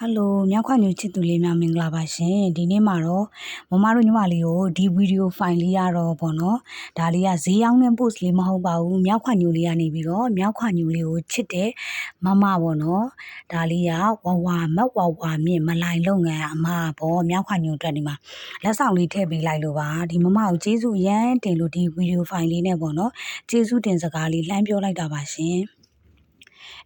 ဟယ်လိုမြောက်ခွညူချစ်သူလေးများမင်္ဂလာပါရှင်ဒီနေ့မှာတော့မမတို့ညီမလေးကိုဒီဗီဒီယိုဖိုင်လေးရတော့ပေါ့နော်ဒါလေးကဈေးရောက်တဲ့ post လေးမဟုတ်ပါဘူးမြောက်ခွညူလေးကနေပြီးတော့မြောက်ခွညူလေးကိုချစ်တဲ့မမပေါ့နော်ဒါလေးကဝဝမက်ဝဝမြင့်မလိုင်လုပ်ငန်းအမပေါ့မြောက်ခွညူအတွက်ဒီမှာလက်ဆောင်လေးထည့်ပေးလိုက်လို့ပါဒီမမကိုကျေးဇူးရမ်းတင်လို့ဒီဗီဒီယိုဖိုင်လေးနဲ့ပေါ့နော်ကျေးဇူးတင်စကားလေးလှမ်းပြောလိုက်တာပါရှင်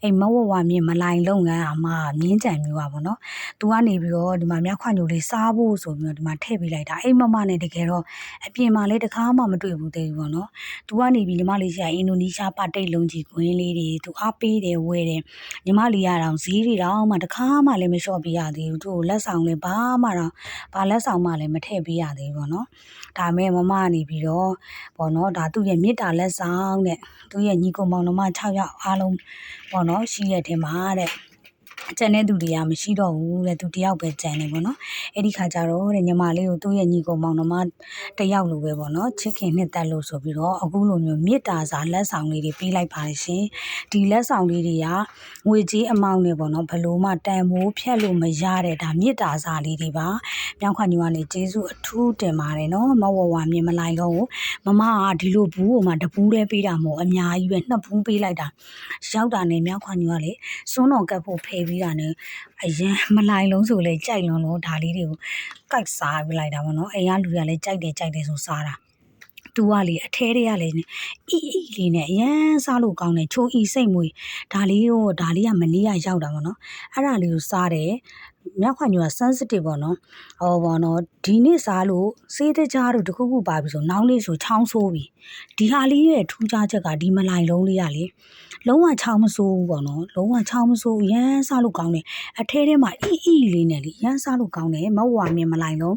အဲ့မဝဝမြင့်မလိုင်လုပ်ငန်းဟာမှမြင်းကြံမျိုးပါဗောနော်သူကနေပြီးတော့ဒီမှာမြခွညိုလေးစားဖို့ဆိုပြီးတော့ဒီမှာထည့်ပေးလိုက်တာအဲ့မမနဲ့တကယ်တော့အပြင်မှာလည်းတကားမှမတွေ့ဘူးသေးဘူးဗောနော်သူကနေပြီးညီမလေးရှာအင်ဒိုနီးရှားပတိတ်လုံးကြီးကွင်းလေးတွေသူအားပေးတယ်ဝယ်တယ်ညီမလေးရတော့ဈေးတွေတော့မှတကားမှလည်းမလျှော့ပေးရသေးဘူးသူ့ကိုလက်ဆောင်လည်းဘာမှတော့ဘာလက်ဆောင်မှလည်းမထည့်ပေးရသေးဘူးဗောနော်ဒါမဲ့မမကနေပြီးတော့ဗောနော်ဒါသူ့ရဲ့မေတ္တာလက်ဆောင်တဲ့သူ့ရဲ့ညီကောင်မောင်နှမ6ယောက်အားလုံးပေါ့နော်ရှိတဲ့ထဲမှာတဲ့အ ကျန်တဲ့သူတွေကမရှိတော့ဘူးတဲ့သူတယောက်ပဲကျန်နေပေါ့နော်အဲ့ဒီခါကျတော့တဲ့ညီမလေးကိုသူ့ရဲ့ညီကောင်မောင်နှမတယောက်လိုပဲပေါ့နော်ချစ်ခင်နှစ်သက်လို့ဆိုပြီးတော့အခုလိုမျိုးမေတ္တာစာလက်ဆောင်လေးတွေပေးလိုက်ပါတယ်ရှင်ဒီလက်ဆောင်လေးတွေကငွေကြေးအမောင်းနဲ့ပေါ့နော်ဘလို့မှတန်မိုးဖြတ်လို့မရတဲ့ဒါမေတ္တာစာလေးတွေပါမြောက်ခွညူကနေကျေးဇူးအထူးတင်ပါတယ်နော်မဝဝမြင်မလိုက်တော့မမကဒီလိုဘူးဟိုမှာတပူးလေးပေးတာမဟုတ်အများကြီးပဲနှစ်ဘူးပေးလိုက်တာရောက်တာနဲ့မြောက်ခွညူကလေစွန်းတော်ကပ်ဖို့ဖယ်ပြီးတာနဲ့အရန်မလိုက်လုံးဆိုလေကြိုက်လွန်လို့ဒါလေးတွေကိုကိုက်စားပြလိုက်တာပေါ့နော်အိမ်ကလူတွေကလည်းကြိုက်တယ်ကြိုက်တယ်ဆိုစားတာ တူကလေအထဲတွေကလေအီအီလေးနဲ့အရန်စားလို့ကောင်းတယ်ချိုးအီစိတ်မွေဒါလေးကိုဒါလေးကမနေ့ကရောက်တာပေါ့နော်အဲ့ဒါလေးကိုစားတယ်မြောက်ခွညူက sensitive ပေါ့နော်ဟောပေါ့နော်ဒီနေ့စားလို့စေးတကြားတို့တခုခုပါပြီဆိုနောင်လေးဆိုချောင်းဆိုးပြီဒီဟာလေးရဲ့ထူးခြားချက်ကဒီမလိုက်လုံးလေးကလေလုံးဝချောင်းမဆိုးဘူးပေါ့နော်လုံးဝချောင်းမဆိုးရမ်းစားလို့ကောင်းတယ်အထဲထဲမှာအီအီလေးနဲ့လေရမ်းစားလို့ကောင်းတယ်မဟုတ်ဝါမြင်မလိုက်လုံး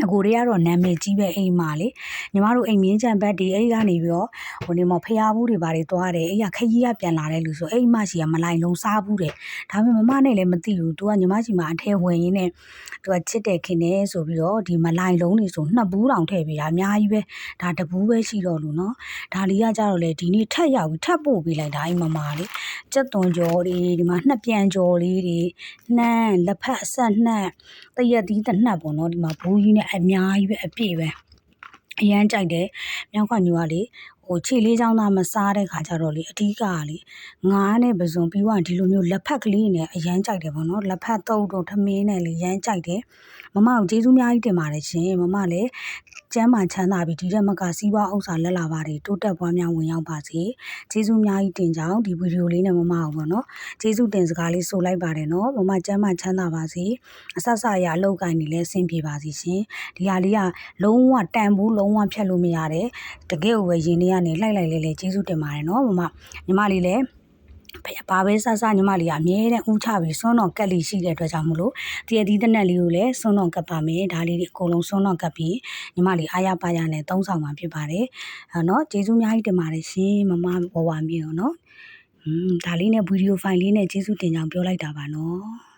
ငကိုတွေကတော့နာမည်ကြီးပဲအိမ်မှာလေညီမတို့အိမ်မြင်းချံဘက်ဒီအဲ့ကနေပြီးတော့ဟိုနေမှာဖျားဘူးတွေဘာတွေသွားတယ်အဲ့ရခကြီးကပြန်လာတဲ့လူဆိုအိမ်မရှိကမလိုက်လုံးစားဘူးတယ်ဒါပေမဲ့မမနဲ့လည်းမသိဘူး तू ကညီမရှိမှာအထဲဝင်ရင်းနဲ့ तू ကချစ်တယ်ခင်တယ်ဆိုပြီးတော့ဒီမလိုက်လုံးနေဆိုနှစ်ဘူးတောင်ထည့်ပေးတာအများကြီးပဲဒါတဘူးပဲရှိတော့လို့နော်ဒါလေးကကြတော့လေဒီနေ့ထက်ရောက်ပြီးထပ်ပို့ပေးလိုက်တာအိမ်မမလေးကြက်သွန်ကြော်တွေဒီမှာနှစ်ပြန်ကြော်လေးတွေနှမ်းလက်ဖက်အဆက်နှက်တရက်သီးတစ်နှက်ပေါ့နော်ဒီမှာဘူးကြီးနဲ့အများကြီးပဲအပြည့်ပဲအရန်ကြိုက်တယ်မြောက်ကညူကလေ ဟိုခြေလေးချောင်းသားမစားတဲ့ခါကျတော့လေအဓိကကလေငားနဲ့ပစုံပြီးတော့ဒီလိုမျိုးလက်ဖက်ကလေးနဲ့အရန်ကြိုက်တယ်ပေါ့နော်လက်ဖက်တုပ်တော့ထမင်းနဲ့လေရမ်းကြိုက်တယ်မမကိုကျေးဇူးများကြီးတင်ပါတယ်ရှင်မမလည်းကျမ်းမာချမ်းသာပြီးဒီတက်မကစီးပွားဥစ္စာလက်လာပါတွေတိုးတက်ပွားများဝင်ရောက်ပါစေကျေးဇူးများကြီးတင်ကြောင်းဒီဗီဒီယိုလေးနဲ့မမအောင်ပေါ့နော်ကျေးဇူးတင်စကားလေးဆိုလိုက်ပါတယ်နော်မမကျမ်းမာချမ်းသာပါစေအဆက်ဆက်ရအလောက်ကိုင်းနေလဲဆင်ပြေပါစီရှင်ဒီဟာလေးကလုံးဝတန်ဘူးလုံးဝဖြတ်လို့မရတဲ့တကယ်ကိုပဲရင်ထဲကနေလှိုက်လိုက်လဲလဲကျေးဇူးတင်ပါတယ်နော်မမညီမလေးလည်းဘာပဲဆဆညီမလေးကအမြဲတမ်းဥချပြီးစွန်းတော်ကက်လီရှိတဲ့အတွက်ကြောင့်မလို့တရဒီတနက်လေးကိုလည်းစွန်းတော်ကပ်ပါမယ်ဒါလေးတွေအကုန်လုံးစွန်းတော်ကပ်ပြီးညီမလေးအားရပါရနဲ့သုံးဆောင်မှာဖြစ်ပါတယ်အဲနော်ကျေးဇူးများကြီးတင်ပါတယ်ရှင်မမဘဝမြေရောနော်อืมဒါလေးနဲ့ဗီဒီယိုဖိုင်လေးနဲ့ကျေးဇူးတင်ကြောင်းပြောလိုက်တာပါနော်